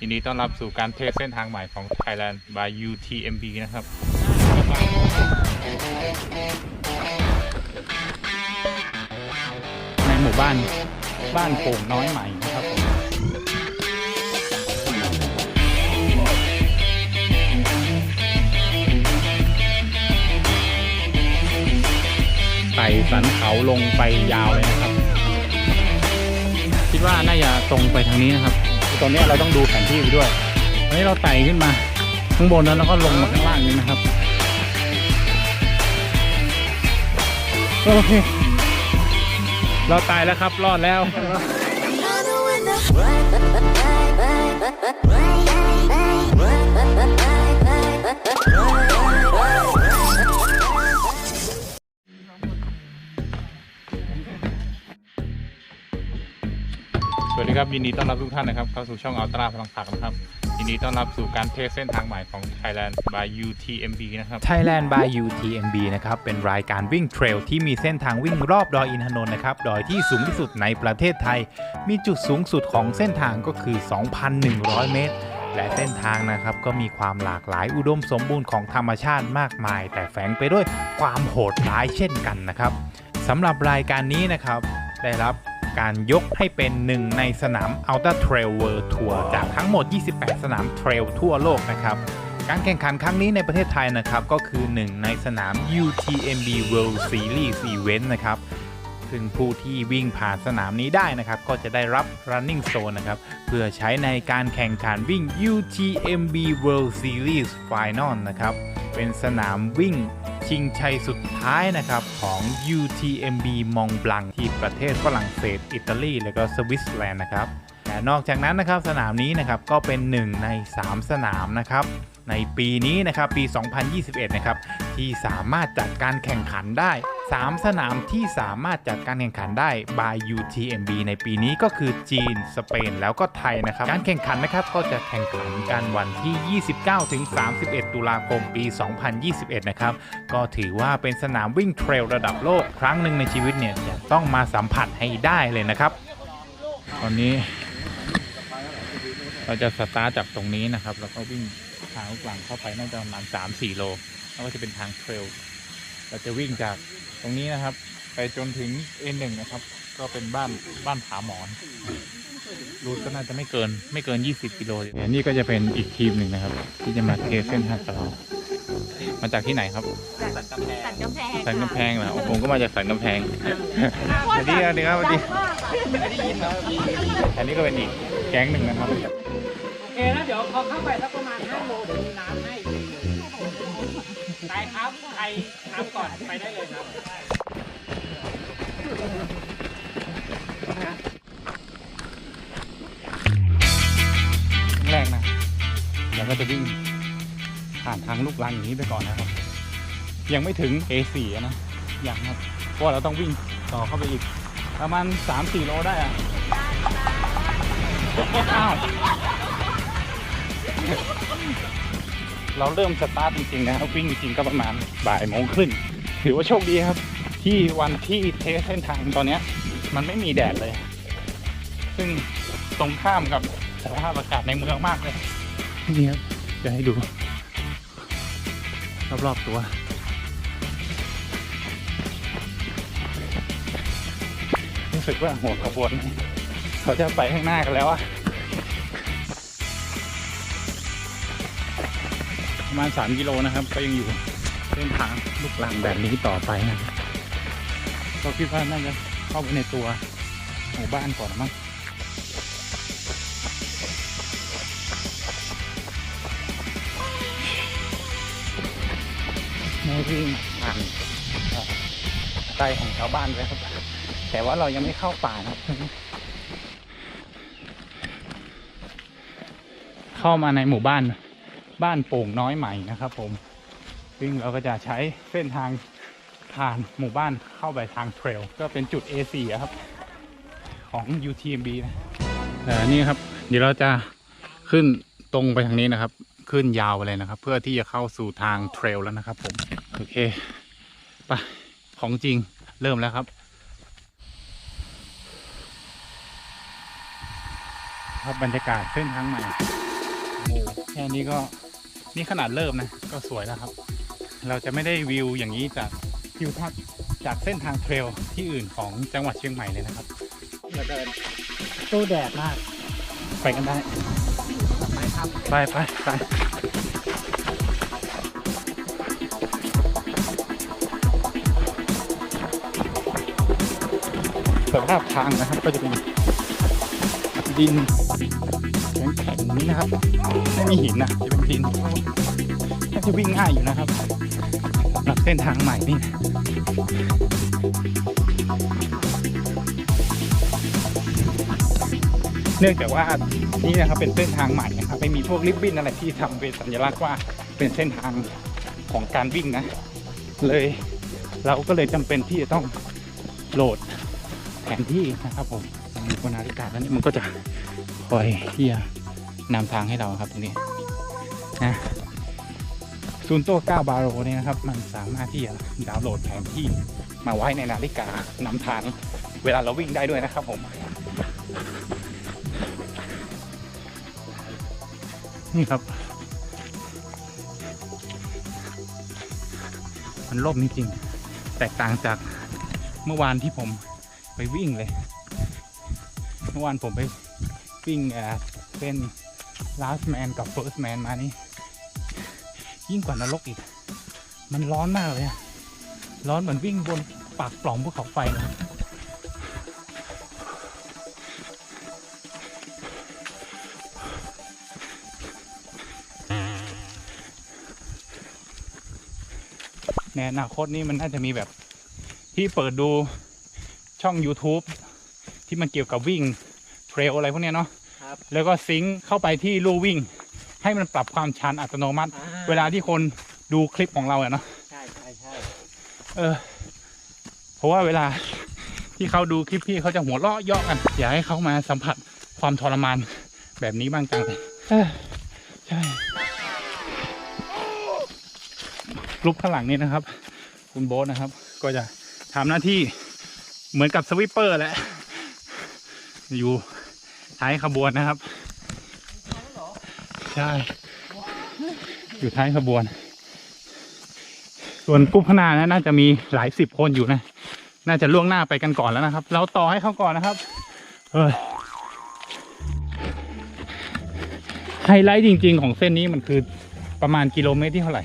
ยินดีต้อนรับสู่การเทสเส้นทางใหม่ของ Thailand by UTMB นะครับ ในหมู่บ้านบ้านโป่งน้อยใหม่นะครับผมไต่สันเขาลงไปยาวเลยนะครับ คิดว่าน่าจะตรงไปทางนี้นะครับ ตอนนี้เราต้องดูแผนที่ไปด้วยตอนนี้เราไต่ขึ้นมา ข้างบนนั้นแล้วก็ลงมาข้างล่างนี้นะครับโอเคเราตายแล้วครับรอดแล้ว สวัสดีครับยินดีต้อนรับทุกท่านนะครับเข้าสู่ช่องอัลตราพลังผักนะครับยินดีต้อนรับสู่การเทสเส้นทางใหม่ของ Thailand by UTMB นะครับ Thailand by UTMB นะครับเป็นรายการวิ่งเทรลที่มีเส้นทางวิ่งรอบดอยอินทนนท์นะครับดอยที่สูงที่สุดในประเทศไทย มีจุดสูงสุดของเส้นทางก็คือ 2,100 เมตร และเส้นทางนะครับก็มีความหลากหลายอุดมสมบูรณ์ของธรรมชาติมากมาย แต่แฝงไปด้วยความโหดร้ายเช่นกันนะครับสำหรับรายการนี้นะครับได้รับ การยกให้เป็นหนึ่งในสนาม Ultra Trail World Tour จากทั้งหมด 28 สนามเทรลทั่วโลกนะครับการแข่งขันครั้งนี้ในประเทศไทยนะครับ ก็คือหนึ่งในสนาม UTMB World Series Event นะครับซึ่งผู้ที่วิ่งผ่านสนามนี้ได้นะครับ ก็จะได้รับ running zone นะครับ เพื่อใช้ในการแข่งขันวิ่ง UTMB World Series Final นะครับ เป็นสนามวิ่ง ชิงชัยสุดท้ายนะครับ ของ UTMB มองบลังที่ประเทศฝรั่งเศส อิตาลี และก็สวิตเซอร์แลนด์นะครับแต่นอกจากนั้นนะครับสนามนี้นะครับก็เป็นหนึ่งใน 3 สนามนะครับในปีนี้นะครับปี 2021 นะครับที่สามารถจัดการแข่งขันได้ 3 สนามที่สามารถจัดการแข่งขันได้ by UTMB ในปีนี้ก็คือจีน สเปน แล้วก็ไทยนะครับ การแข่งขันนะครับก็จะแข่งขันกันวันที่ 29ถึง31 ตุลาคมปี 2021 นะครับ ก็ถือว่าเป็นสนามวิ่งเทรลระดับโลกครั้งหนึ่งในชีวิตเนี่ยจะต้องมาสัมผัสให้ได้เลยนะครับ ตอนนี้ เราจะสตาร์ทจากตรงนี้นะครับ แล้วก็วิ่งทางลูกหลังเข้าไปน่าจะประมาณ3-4 โล แล้วก็จะเป็นทางเทรลเราจะวิ่งจาก ตรงนี้นะครับ ไปจนถึง N1 นะครับ ก็เป็นบ้านบ้านผาหมอนรูทก็น่าจะไม่เกินไม่เกิน 20 กิโลเนี่ยนี่ก็จะเป็นอีกทีมหนึ่งนะครับ ที่จะมาเทสเส้นทางกับเรามาจากที่ไหนครับสันกำแพงสันกำแพงเหรอผมก็มาจากสันกำแพงสวัสดีครับสวัสดีครับสวัสดีอันนี้ก็เป็นอีกแก๊งหนึ่งนะครับโอเคนะเดี๋ยวพอเข้าไปสักประมาณ5โลเดี๋ยวมีน้ ครับใครน้ำก่อนไปได้เลยครับแรกนะเราก็จะวิ่งผ่านทางลูกรังอย่างนี้ไปก่อนนะครับ ยังไม่ถึง A4 อะนะยังครับเพราะว่าเราต้องวิ่งต่อเข้าไปอีก ประมาณ 3-4 โลได้อะอ้าว เราเริ่มสตาร์ทจริงๆนะครับวิ่งจริงๆก็ประมาณบ่ายโมงครึ่งถือว่าโชคดีครับ ที่วันที่เทสเส้นทางตอนเนี้ยมันไม่มีแดดเลย ซึ่งตรงข้ามกับสภาพอากาศในเมืองมากเลยนี่ครับจะให้ดู รอบๆตัวรู้สึกว่าหัวขบวน เขาจะไปข้างหน้ากันแล้วอะ ประมาณ 3 กิโลนะครับ ก็ยังอยู่เส้นทางลูกลังแบบนี้ต่อไปนะครับก็คิดว่าน่าจะเข้าไปในตัวหมู่บ้านก่อนมั้งไม่วิ่งผ่านเอ่อไร่ของชาวบ้านเลยครับ แต่ว่าเรายังไม่เข้าป่านะครับ เข้ามาในหมู่บ้าน บ้านโป่งน้อยใหม่นะครับ ผม ซึ่งเราก็จะใช้เส้นทางผ่านหมู่บ้านเข้าไปทางเทรลก็เป็นจุด A4 อะครับ ของ UTMB นะแต่นี่ครับ เดี๋ยวเราจะขึ้นตรงไปทางนี้นะครับ ขึ้นยาวไปเลยนะครับ เพื่อที่จะเข้าสู่ทางเทรลแล้วนะครับผม โอเคไปของจริงเริ่มแล้วครับครับบรรยากาศเส้นทางใหม่โอ้แค่นี้ก็ นี่ขนาดเริ่มนะ ก็สวยแล้วครับ เราจะไม่ได้วิวอย่างนี้จากทิวทัศน์จากเส้นทางเทรลที่อื่นของจังหวัดเชียงใหม่เลยนะครับเหลือเกินตู้แดดมาก ไปกันได้ ไปครับไปไปไปสภาพทางนะครับก็จะเป็นดินแข็งๆอย่างนี้นะครับ ไม่มีหินนะ จะเป็นดินน่าจะวิ่งง่ายอยู่นะครับหรับเส้นทางใหม่นี่เนื่องจากว่านี่นะครับเป็นเส้นทางใหม่นะครับไม่มีพวกริบบิ้นอะไรที่ทำเป็นสัญลักษณ์ว่าเป็นเส้นทางของการวิ่งนะ เลยเราก็เลยจำเป็นที่จะต้องโหลดแผนที่นะครับผมมีบนนาฬิกาแล้วนี่มันก็จะคอยที่จะนำทางให้เราครับตรงนี้ ซูนโต้9บาโรเนี่ยนะครับ มันสามารถที่จะดาวน์โหลดแผนที่มาไว้ในนาฬิกานำทางเวลาเราวิ่งได้ด้วยนะครับผมนี่ครับ มันล่มจริงๆแตกต่างจากเมื่อวานที่ผมไปวิ่งเลย เมื่อวานผมไปวิ่งเอ่อเป็น last man กับ first man มานี่ ยิ่งกว่านรกอีก มันร้อนมากเลยอะร้อนเหมือนวิ่งบนปากปล่องภูเขาไฟเลยครับในอนาคตนี่มันน่าจะมีแบบที่เปิดดูช่อง YouTube ที่มันเกี่ยวกับวิ่งเทรลอะไรพวกเนี้ยเนาะครับแล้วก็ซิงค์เข้าไปที่ลู่วิ่ง ให้มันปรับความชันอัตโนมัติ อ่เวลาที่คนดูคลิปของเราอะเนาะใช่ใช่ใช่เออ เพราะว่าเวลา ที่เขาดูคลิปพี่เขาจะหัวเราะเยาะกันอยากให้เขามาสัมผัสความทรมานแบบนี้บ้างจังเลยเออใช่รูปข้างหลังนี่นะครับ คุณโบ๊ทนะครับ ก็จะทำหน้าที่เหมือนกับสวิปเปอร์แหละอยู่ท้ายขบวนนะครับ ใช่ อยู่ท้ายขบวน ส่วนกรุ๊ปข้างหน้านะน่าจะมีหลายสิบคนอยู่นะ น่าจะล่วงหน้าไปกันก่อนแล้วนะครับ เราต่อให้เขาก่อนนะครับเออไฮไลท์จริง ๆ ของเส้นนี้มันคือประมาณกิโลเมตรที่เท่าไหร่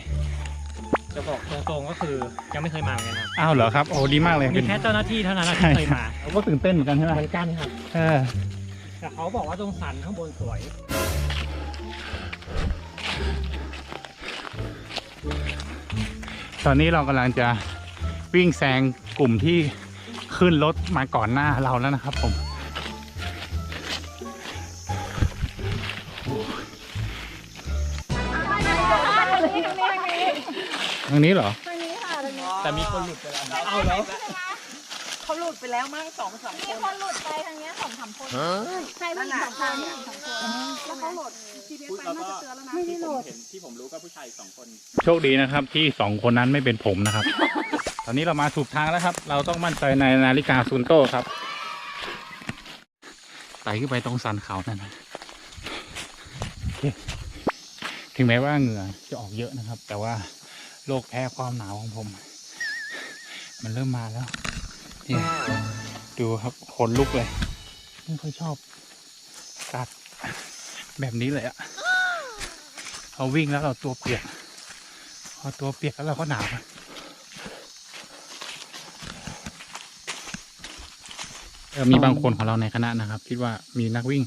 จะบอกตรงๆก็คือยังไม่เคยมาเหมือนกันครับอ้าวเหรอครับโอ้ดีมากเลยมีเป็น แค่เจ้าหน้าที่เท่านั้นนะใช่ที่เคยมาผมก็ตื่นเต้นเหมือนกันใช่ไหมเหมือนกันครับ เออแต่เขาบอกว่าตรงสันข้างบนสวย ตอนนี้เรากำลังจะวิ่งแซงกลุ่มที่ขึ้นรถมาก่อนหน้าเราแล้วนะครับผม ทางนี้เหรอทางนี้ค่ะทางนี้แต่มีคนหลุดไปแล้ว เอาแล้วเขาหลุดไป แล้วมั้งสองสามคนมีคนหลุดไปทางเนี้ยสองสามคนใช่ผู้หญิงสองคนผู้หญิงสองคนแล้วเขาหลุด GPS ไปน่าจะเตือนแล้วนะไม่ได้หลุด เห็นที่ผมรู้ก็ผู้ชายสองคน โชคดีนะครับที่สองคนนั้นไม่เป็นผมนะครับ ตอนนี้เรามาถูกทางแล้วครับ เราต้องมั่นใจในนาฬิกาซูนโต้ครับไต่ขึ้นไปตรงสันเขานั่นนะโอเคถึงแม้ว่าเหงื่อจะออกเยอะนะครับ แต่ว่าโรคแพ้ความหนาวของผม มันเริ่มมาแล้ว นี่ดูครับขนลุกเลยไม่ค่อยชอบอากาศแบบนี้เลยอะเราวิ่งแล้วเราตัวเปียก พอตัวเปียกแล้วเราก็หนาวอะเออมีบางคนของเราในคณะนะครับ คิดว่ามีนักวิ่ง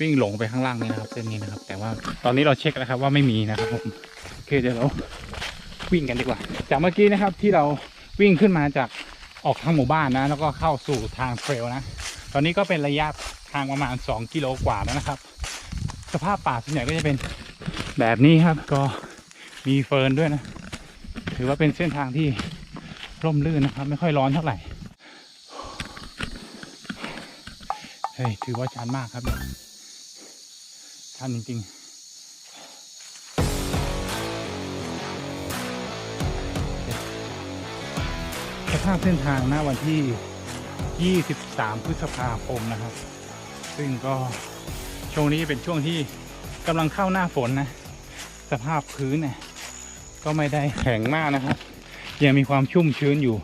วิ่งหลงไปข้างล่างนี่นะครับเส้นนี้นะครับ แต่ว่าตอนนี้เราเช็คแล้วครับว่าไม่มีนะครับผมโอเคเดี๋ยวเราวิ่งกันดีกว่า จากเมื่อกี้นะครับที่เราวิ่งขึ้นมาจาก ออกทางหมู่บ้านนะ แล้วก็เข้าสู่ทางเทรลนะ ตอนนี้ก็เป็นระยะทางประมาณ 2 กิโลกว่าแล้วนะครับ สภาพป่าส่วนใหญ่ก็จะเป็นแบบนี้ครับ ก็มีเฟิร์นด้วยนะ ถือว่าเป็นเส้นทางที่ร่มรื่นนะครับ ไม่ค่อยร้อนเท่าไหร่เฮ้ยถือว่าชันมากครับเนี่ยชันจริงๆ ภาพเส้นทางหน้าวันที่ 23 พฤษภาคมนะครับ ซึ่งก็ช่วงนี้เป็นช่วงที่กำลังเข้าหน้าฝนนะ สภาพพื้นเนี่ยก็ไม่ได้แข็งมากนะครับ ยังมีความชุ่มชื้นอยู่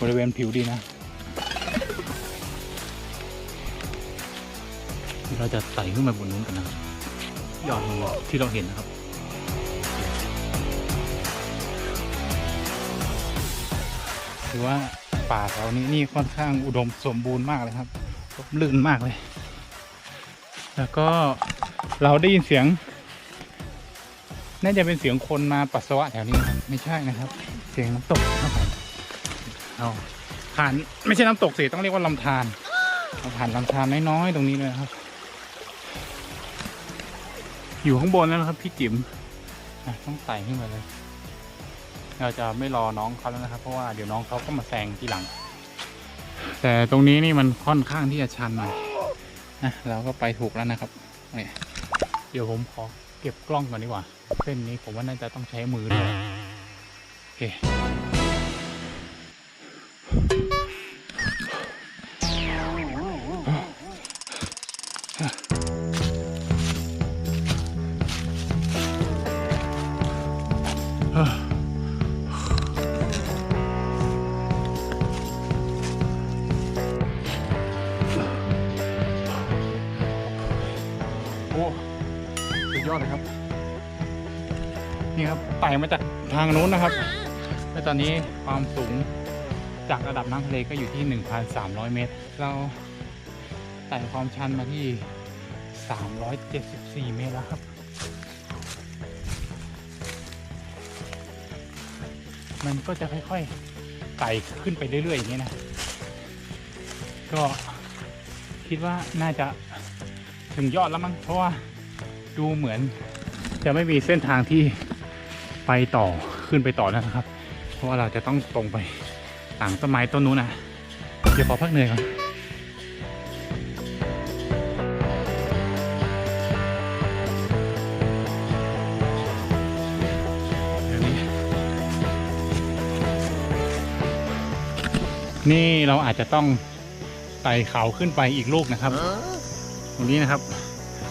บริเวณผิวดินะ เราจะไต่ขึ้นมาบนนู้นกันนะ ยอดที่เราเห็นนะครับ ถือว่าป่าแถวนี้นี่ค่อนข้างอุดมสมบูรณ์มากเลยครับร่มรื่นมากเลย แล้วก็เราได้ยินเสียง น่าจะเป็นเสียงคนมาปัสสาวะแถวนี้นะไม่ใช่นะครับ เสียงน้ำตกครับผมเอาผ่านไม่ใช่น้ำตกสิต้องเรียกว่าลำธารเราผ่านลำธารน้อยๆตรงนี้เลยครับ อยู่ข้างบนแล้วนะครับพี่จิ๋มต้องไต่ขึ้นมาเลย เราจะไม่รอน้องเขาแล้วนะครับ เพราะว่าเดี๋ยวน้องเขาก็มาแซงทีหลัง แต่ตรงนี้นี่มันค่อนข้างที่จะชันหน่อยนะเราก็ไปถูกแล้วนะครับนี่เดี๋ยวผมขอเก็บกล้องก่อนดีกว่า เส้นนี้ผมว่าน่าจะต้องใช้มือด้วยโอเค ยอดเลยครับ นี่ครับไต่มาจากทางนู้นนะครับ และตอนนี้ความสูงจากระดับน้ำทะเลก็อยู่ที่ 1,300 เมตร เราไต่ความชันมาที่ 374 เมตรแล้วครับ มันก็จะค่อยๆไต่ขึ้นไปเรื่อยๆอย่างนี้นะ ก็คิดว่าน่าจะถึงยอดแล้วมั้งเพราะว่า ดูเหมือนจะไม่มีเส้นทางที่ไปต่อขึ้นไปต่อแล้วนะครับ เพราะว่าเราจะต้องตรงไปต่างต้นไม้ต้นนู้นนะเดี๋ยวขอพักเหนื่อยก่อนนี้นี่เราอาจจะต้องไต่เขาขึ้นไปอีกลูกนะครับ ตรงนี้นะครับ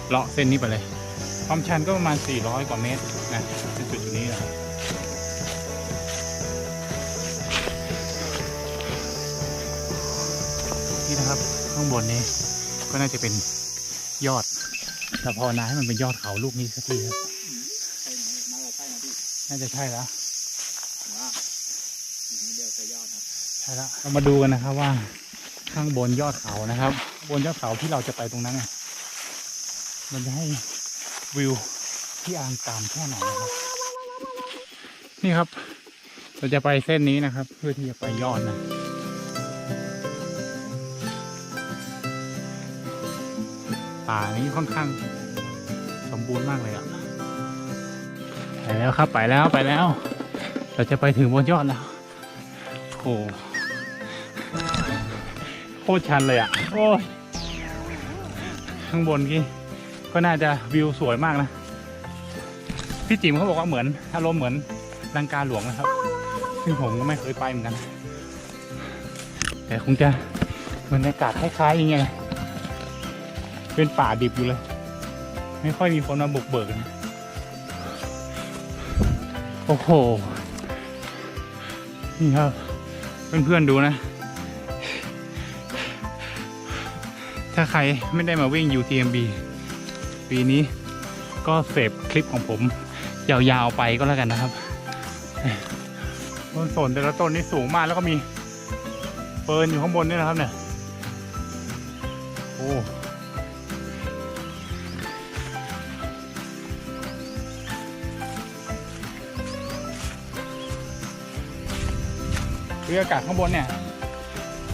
เลาะเส้นนี้ไปเลย ความชันก็ประมาณ 400 กว่าเมตรนะเป็นจุดจุดนี้นะครับนี่นะครับข้างบนนี้ก็น่าจะเป็นยอดแต่ภาวนาให้มันเป็นยอดเขาลูกนี้สักทีครับน่าจะใช่แล้วใช่แล้วเรามาดูกันนะครับว่าข้างบนยอดเขานะครับ บนยอดเขาที่เราจะไปตรงนั้นน่ะมันจะให้ วิวที่อลังการแค่ไหนนะครับ นี่ครับ เราจะไปเส้นนี้นะครับ เพื่อที่จะไปยอดนะป่านี้ค่อนข้างสมบูรณ์มากเลยอะไปแล้วครับไปแล้วไปแล้ว เราจะไปถึงบนยอดแล้วโอ้โคตรชันเลยอะโอ้ยข้างบนกี้ ก็น่าจะวิวสวยมากนะ พี่จิ๋มเขาบอกว่าเหมือนอารมณ์เหมือนลังกาหลวงนะครับ ซึ่งผมก็ไม่เคยไปเหมือนกัน แต่คงจะบรรยากาศคล้ายๆอย่างเงี้ยเป็นป่าดิบอยู่เลย ไม่ค่อยมีคนมาบุกเบิกนะโอ้โห นี่ครับ เพื่อนๆดูนะ ถ้าใครไม่ได้มาวิ่ง UTMB ปีนี้ก็เสพคลิปของผม ยาวๆไปก็แล้วกันนะครับต้นสนแต่ละต้นนี่สูงมากแล้วก็มีเปิร์นอยู่ข้างบนด้วยนะครับเนี่ยโอ้บรรยากาศข้างบนเนี่ย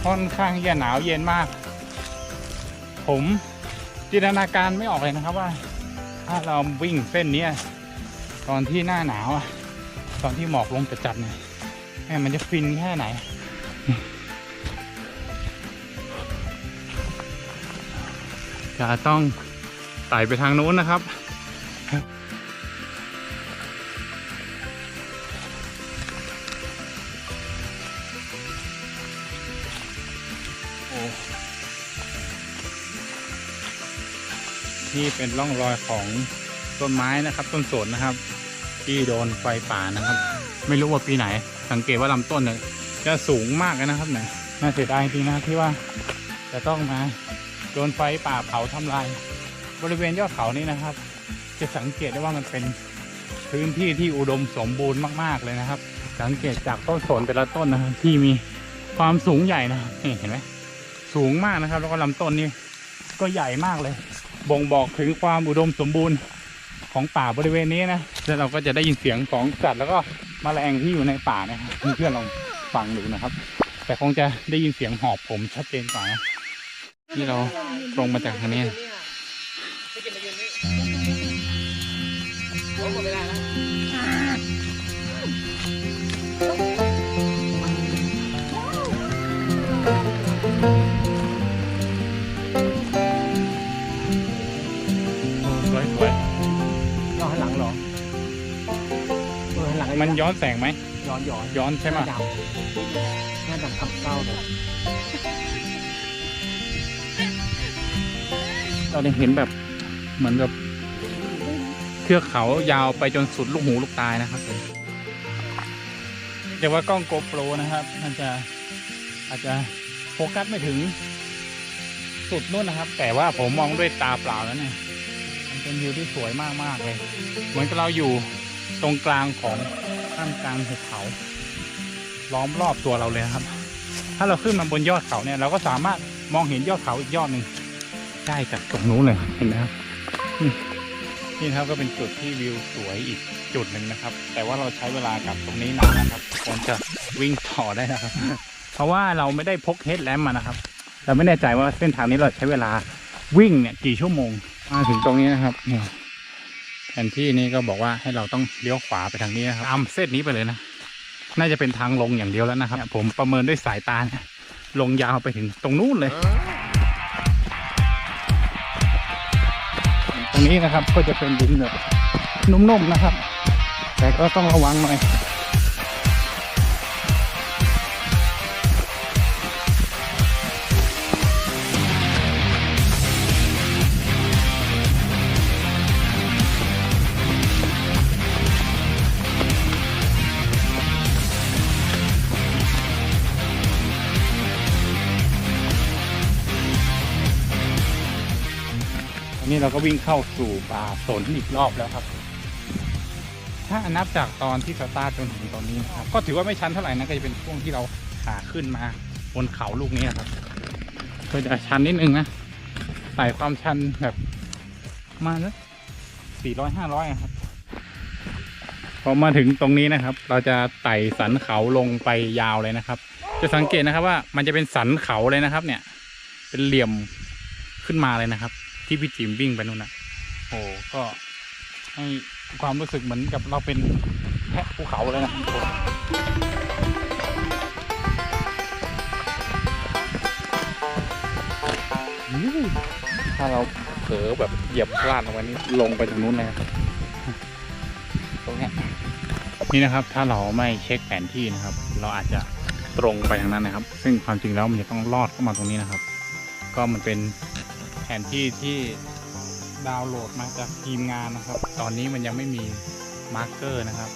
ค่อนข้างที่จะหนาวเย็นมาก ผม จินตนาการไม่ออกเลยนะครับว่า ถ้าเราวิ่งเส้นนี้ตอนที่หน้าหนาวอะตอนที่หมอกลงจัดๆเนี่ยแม่มันจะฟินแค่ไหน จะต้องไต่ไปทางนู้นนะครับ นี่เป็นร่องรอยของต้นไม้นะครับ ต้นสนนะครับ ที่โดนไฟป่านะครับ ไม่รู้ว่าปีไหน สังเกตว่าลำต้นเนี่ยจะสูงมากนะครับเนี่ยน่าเสียดายจริงนะที่ว่าจะต้องมาโดนไฟป่าเผาทำลาย บริเวณยอดเขานี้นะครับ จะสังเกตได้ว่ามันเป็นพื้นที่ที่อุดมสมบูรณ์มาก ๆ เลยนะครับ สังเกตจากต้นสนแต่ละต้นนะครับที่มีความสูงใหญ่นะนี่เห็นไหมสูงมากนะครับ แล้วก็ลำต้นนี่ก็ใหญ่มากเลย บ่งบอกถึงความอุดมสมบูรณ์ของป่าบริเวณนี้นะแล้วเราก็จะได้ยินเสียงของสัตว์แล้วก็แมลงที่อยู่ในป่านะครับเพื่อนๆลองฟังดูนะครับ แต่คงจะได้ยินเสียงหอบผมชัดเจนกว่านะนี่เราตรงมาจากทางนี้ ไม่กินไปยืนนี่โอ้หมดเวลาแล้ว ย้อนแสงไหม ย้อนย้อนย้อนใช่ไหมดำหน้าดำขับเศร้าเลยเราได้เห็นแบบเหมือนกับเทือกเขายาวไปจนสุดลูกหูลูกตายนะครับแต่ว่ากล้องโกโปรนะครับมันจะอาจจะโฟกัสไม่ถึงสุดนู่นนะครับ แต่ว่าผมมองด้วยตาเปล่าแล้วเนี่ยมันเป็นวิวที่สวยมากๆเลย เหมือนกับเราอยู่ตรงกลางของ ท่ามกลางหุบเขา ล้อมรอบตัวเราเลยครับ ถ้าเราขึ้นมาบนยอดเขาเนี่ย เราก็สามารถมองเห็นยอดเขาอีกยอดหนึ่งได้จากตรงนู้นเลยเห็นไหมครับนี่นะครับก็เป็นจุดที่วิวสวยอีกจุดหนึ่งนะครับ แต่ว่าเราใช้เวลากับตรงนี้นานนะครับควรจะวิ่งต่อได้นะครับ เพราะว่าเราไม่ได้พกเฮดแลมมานะครับ เราไม่แน่ใจว่าเส้นทางนี้เราใช้เวลาวิ่งเนี่ยกี่ชั่วโมงมาถึงตรงนี้นะครับเนี่ย แผนที่นี้ก็บอกว่าให้เราต้องเลี้ยวขวาไปทางนี้นะครับตามเส้นนี้ไปเลยนะ น่าจะเป็นทางลงอย่างเดียวแล้วนะครับเนี่ยผมประเมินด้วยสายตาเนี่ยลงยาวไปถึงตรงนู้นเลย ตรงนี้นะครับก็จะเป็นดินแบบนุ่มๆนะครับ แต่ก็ต้องระวังหน่อย นี้เราก็วิ่งเข้าสู่ป่าสนอีกรอบแล้วครับ ถ้านับจากตอนที่สตาร์ทจนถึงตอนนี้นะครับ ก็ถือว่าไม่ชันเท่าไหร่นะก็จะเป็นช่วงที่เราขาขึ้นมาบนเขาลูกนี้นะครับก็จะชันนิดนึงนะไต่ความชันแบบมาณนะสี่ร้อยห้าร้อยครับ พอมาถึงตรงนี้นะครับ เราจะไต่สันเขาลงไปยาวเลยนะครับ จะสังเกตนะครับว่ามันจะเป็นสันเขาเลยนะครับ เนี่ย เป็นเหลี่ยมขึ้นมาเลยนะครับ ที่พี่จิมวิ่งไปนู่นนะโอ้ก็ให้ความรู้สึกเหมือนกับเราเป็นแพะภูเขาเลยนะอื้อถ้าเราเผลอแบบเหยียบพลาดลงไปนี่ลงไปตรงนู้นเลยนะครับตรงเนี้ยนี่นะครับ ถ้าเราไม่เช็คแผนที่นะครับ เราอาจจะตรงไปทางนั้นนะครับ ซึ่งความจริงแล้วมันจะต้องลอดเข้ามาตรงนี้นะครับ ก็มันเป็นแผ นที่ที่ดาวน์โหลดมาจากทีมงานนะครับ ตอนนี้มันยังไม่มีมาร์กเกอร์นะครับ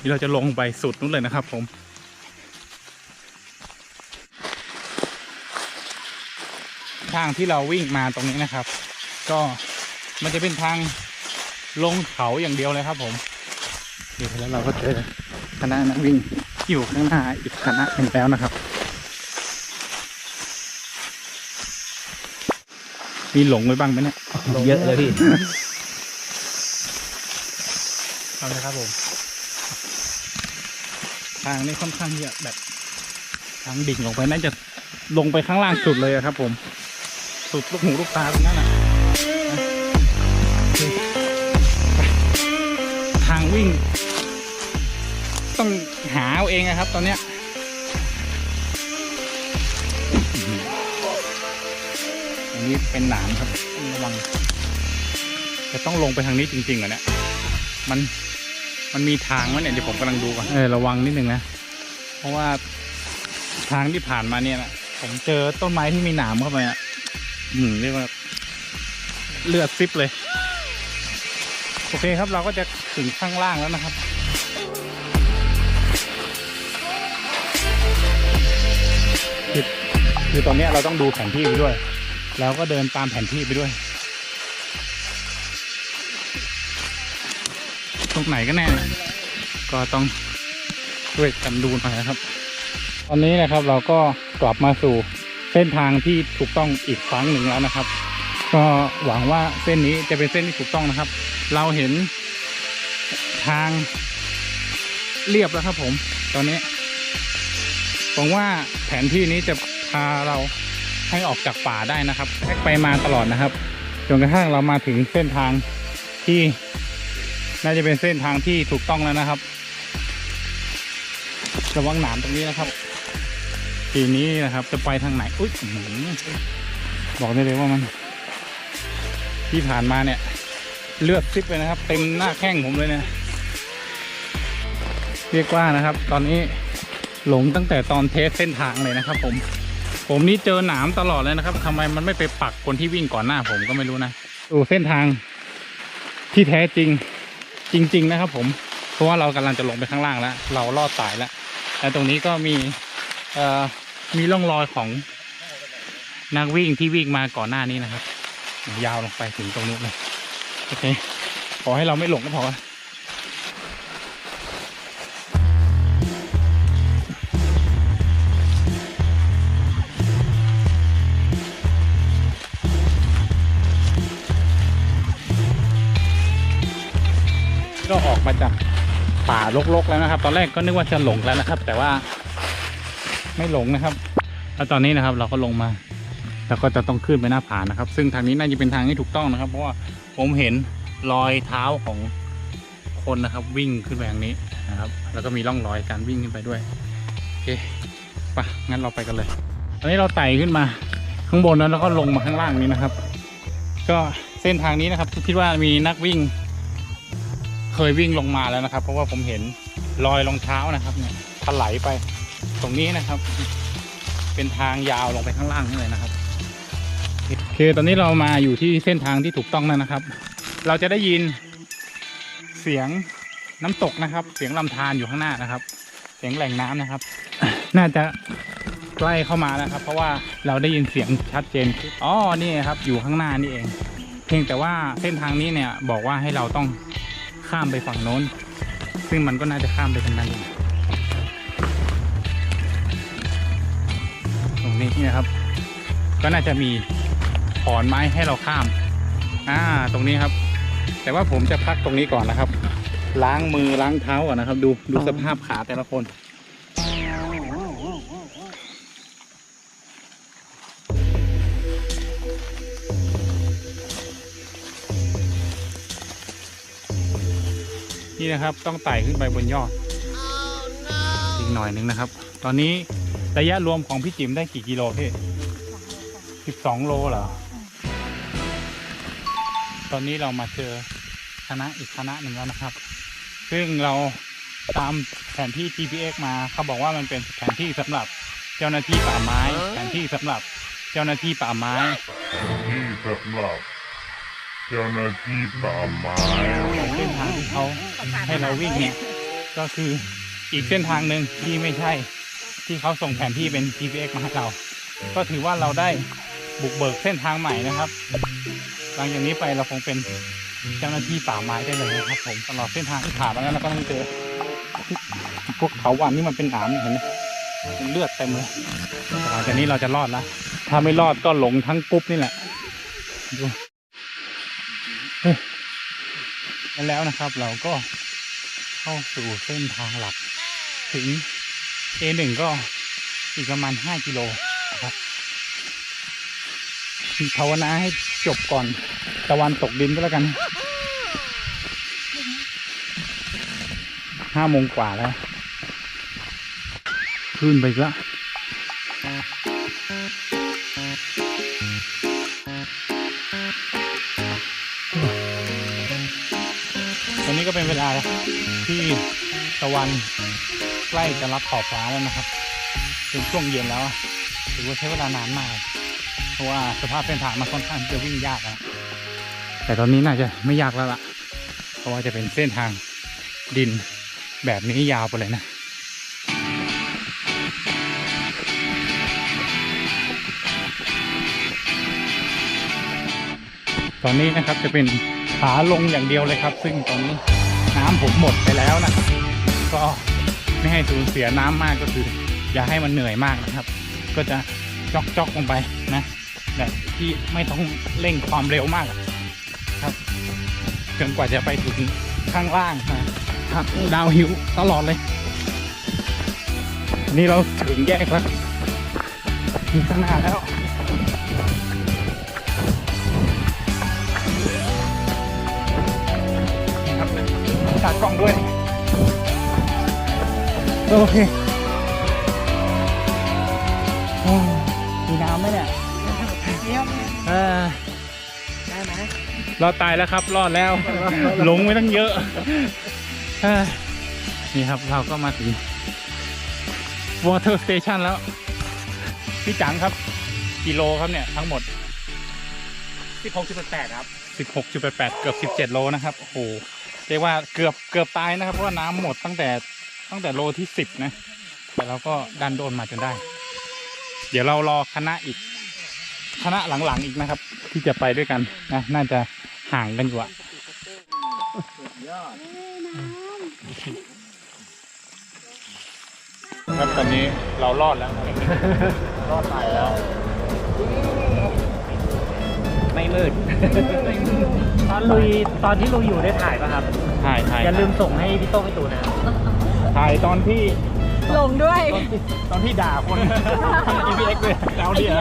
นี่เราจะลงไปสุดนู้นเลยนะครับผมทางที่เราวิ่งมาตรงนี้นะครับ ก็มันจะเป็นทางลงเขาอย่างเดียวเลยครับผมเดี๋ยวแล้วเราก็เจอคณะนักวิ่ง อยู่ข้างหน้าอีกคณะหนึ่งแล้วนะครับ มีหลงไว้บ้างไหมเนี่ยเยอะเลยพี่เอาเลยครับผม ทางนี้ค่อนข้างที่จะแบบทางดิ่งลงไปน่าจะลงไปข้างล่างสุดเลยอะครับ ผม สุดลูกหูลูกตาตรงนั้นอะทางวิ่ง ต้อง หาเอาเองนะครับ ตอนเนี้ยอันนี้เป็นหนามครับต้องระวังจะต้องลงไปทางนี้จริงๆเหรอเนี่ยมันมันมีทางไหมเนี่ยเดี๋ยวผมกำลังดูก่อนเออระวังนิดนึงนะเพราะว่าทางที่ผ่านมาเนี่ยนะก็ผมเจอต้นไม้ที่มีหนามเข้าไปอะอืมเรียกว่าเลือดซิบเลย โอเคครับเราก็จะถึงข้างล่างแล้วนะครับ คือตอนนี้เราต้องดูแผนที่ไปด้วย แล้วก็เดินตามแผนที่ไปด้วย ตรงไหนก็แน่เนี่ยก็ต้องช่วยกันดูหน่อยนะครับ ตอนนี้นะครับเราก็กลับมาสู่เส้นทางที่ถูกต้องอีกครั้งหนึ่งแล้วนะครับ ก็หวังว่าเส้นนี้จะเป็นเส้นที่ถูกต้องนะครับ เราเห็นทางเรียบแล้วครับผม ตอนนี้หวังว่าแผนที่นี้จะาเราให้ออกจากป่าได้นะครับแทกไปมาตลอดนะครับจนกระทั่งเรามาถึงเส้นทางที่ น่าจะเป็นเส้นทางที่ถูกต้องแล้วนะครับ ระวังหนามตรงนี้นะครับ ทีนี้นะครับจะไปทางไหนอุ๊ยบอกได้เลยว่ามัน ที่ผ่านมาเนี่ย เลือดซิบเลยนะครับ เต็มหน้าแข้งผมเลยเนี่ยเรียกว่านะครับ ตอนนี้หลงตั้งแต่ตอนเทสเส้นทางเลยนะครับผม ผมนี่เจอหนามตลอดเลยนะครับทำไมมันไม่ไปปักคนที่วิ่งก่อนหน้าผมก็ไม่รู้นะดูเส้นทางที่แท้จริงจริง ๆ นะครับ ผมเพราะว่าเรากำลังจะลงไปข้างล่างแล้ว เราลอดสายแล้วและตรงนี้ก็มีเอ่อมีร่องรอยของนักวิ่งที่วิ่งมาก่อนหน้านี้นะครับ ยาวลงไปถึงตรงนู้นเลยโอเคขอให้เราไม่หลงก็พอ ก็ออกมาจากป่ารกๆแล้วนะครับ ตอนแรกก็นึกว่าจะหลงแล้วนะครับ แต่ว่าไม่หลงนะครับ แล้วตอนนี้นะครับเราก็ลงมา แล้วก็จะต้องขึ้นไปหน้าผานะครับ ซึ่งทางนี้น่าจะเป็นทางที่ถูกต้องนะครับ เพราะว่าผมเห็นรอยเท้าของคนนะครับ วิ่งขึ้นไปทางนี้นะครับ แล้วก็มีร่องรอยการวิ่งขึ้นไปด้วยโอเคไปะงั้นเราไปกันเลย ตอนนี้เราไต่ขึ้นมาข้างบนนั้นแล้วก็ลงมาข้างล่างนี้นะครับ ก็เส้นทางนี้นะครับคิดว่ามีนักวิ่ง เคยวิ่งลงมาแล้วนะครับ เพราะว่าผมเห็นรอยรองเท้านะครับเนี่ยถลายไปตรงนี้นะครับ เป็นทางยาวลงไปข้างล่างนี่เลยนะครับโอเคตอนนี้เรามาอยู่ที่เส้นทางที่ถูกต้องแล้วนะครับ เราจะได้ยินเสียงน้ำตกนะครับ เสียงลำธารอยู่ข้างหน้านะครับ เสียงแหล่งน้ำนะครับ น่าจะใกล้เข้ามาแล้วครับ เพราะว่าเราได้ยินเสียงชัดเจนขึ้นอ๋อนี่ครับ อยู่ข้างหน้านี่เอง เพียงแต่ว่าเส้นทางนี้เนี่ยบอกว่าให้เราต้อง ข้ามไปฝั่งโน้น ซึ่งมันก็น่าจะข้ามไปทางนั้นเองตรงนี้นะครับ ก็น่าจะมีขอนไม้ให้เราข้าม อ่า ตรงนี้ครับ แต่ว่าผมจะพักตรงนี้ก่อนนะครับ ล้างมือล้างเท้าก่อนนะครับ ดูดูสภาพขาแต่ละคน นี่นะครับ ต้องไต่ขึ้นไปบนยอด อีกหน่อยนึงนะครับ ตอนนี้ระยะรวมของพี่จิ๋มได้กี่กิโลพี่สิบสองโลเหรอ ตอนนี้เรามาเจอคณะอีกคณะหนึ่งแล้วนะครับ ซึ่งเราตามแผนที่ GPS มาเขาบอกว่ามันเป็นแผนที่สำหรับเจ้าหน้าที่ป่าไม้ แผนที่สำหรับเจ้าหน้าที่ป่าไม้ ที่สำหรับ เจ้าหน้าที่ป่าไม้เส้นทางที่เขาให้เราวิ่งเนี่ยก็คืออีกเส้นทางหนึ่งที่ไม่ใช่ที่เขาส่งแผนที่เป็น GPS มาให้เรา ก็ถือว่าเราได้บุกเบิกเส้นทางใหม่นะครับ หลังจากนี้ไปเราคงเป็นเจ้าหน้าที่ป่าไม้ได้เลยนะครับ ผมตลอดเส้นทางที่ผ่านมาแล้วเราก็ต้องเจอพวกเขาวันนี่มันเป็นหนามเห็นไหมเลือดเต็มเลยแต่หลังจากนี้เราจะรอดแล้วถ้าไม่รอดก็หลงทั้งกรุ๊ปนี่แหละดู แล้วนะครับเราก็เข้าสู่เส้นทางหลัก ถึง A1 ก็อีกประมาณ 5 กิโลนะครับภาวนาให้จบก่อนตะวันตกดินก็แล้วกันห้าโมงกว่าแล้ว ขึ้นไปอีกแล้ว เวลาที่ตะวันใกล้จะรับขอบฟ้าแล้วนะครับ เป็นช่วงเย็นแล้วถือว่าใช้เวลานานมาก เพราะว่าสภาพเส้นทางมันค่อนข้างจะวิ่งยากนะแต่ตอนนี้น่าจะไม่ยากแล้วล่ะ เพราะว่าจะเป็นเส้นทางดินแบบนี้ยาวไปเลยนะตอนนี้นะครับจะเป็นขาลงอย่างเดียวเลยครับ ซึ่งตอนนี้ น้ำผมหมดไปแล้วนะก็ไม่ให้สูญเสียน้ำมากก็คือ อย่าให้มันเหนื่อยมากนะครับ ก็จะจอกจอกลงไปนะแบบที่ไม่ต้องเร่งความเร็วมากอะครับจนกว่าจะไปถึงข้างล่างนะครับดาวหิวตลอดเลย นี่เราถึงแยกแล้วถึงข้างหน้าแล้ว ตากล้องด้วย โอเคโอ้มีน้ำไหมเนี่ยเออได้ไหมรอดตายแล้วครับ รอดแล้ว หลงไปตั้งเยอะเออนี่ครับเราก็มาถึง water station แล้ว พี่จังครับ กิโลครับเนี่ย ทั้งหมดสิบหกจุดแปดครับ 16.88เกือบ 17 โลนะครับ โอ้โห เรียกว่าเกือบเกือบตายนะครับ เพราะว่าน้ำหมดตั้งแต่ตั้งแต่โลที่10นะ แต่เราก็ดันโดนมาจนได้ เดี๋ยวเรารอคณะอีก คณะหลังๆอีกนะครับ ที่จะไปด้วยกันนะน่าจะห่างกันอยู่อะครับตอนนี้เรารอดแล้วครับรอดตายแล้ว ไม่มืด ตอนลุยตอนที่ลุยอยู่ได้ถ่ายป่ะครับ ถ่ายถ่ายอย่าลืมส่งให้พี่โต้งพี่ตูนนะครับถ่ายตอนที่ลงด้วย ตอนที่ด่าคน EPX เลยเราเนี่ย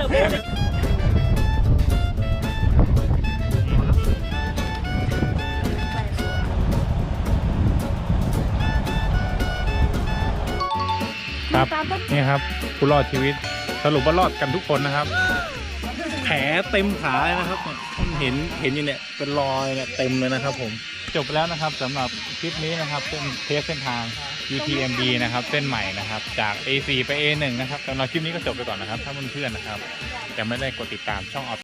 ครับนี่ครับผู้รอดชีวิตสรุปว่ารอดกันทุกคนนะครับ แผลเต็มขาเลยนะครับเห็นเห็นอยู่เนี่ยเป็นรอยเนี่ยเต็มเลยนะครับผมจบแล้วนะครับสำหรับคลิปนี้นะครับเป็นเทสเส้นทาง UTMB นะครับเส้นใหม่นะครับจาก A4 ไป A1 นะครับสำหรับคลิปนี้ก็จบไปก่อนนะครับ ถ้าเพื่อนๆนะครับยังไม่ได้กดติดตามช่องออ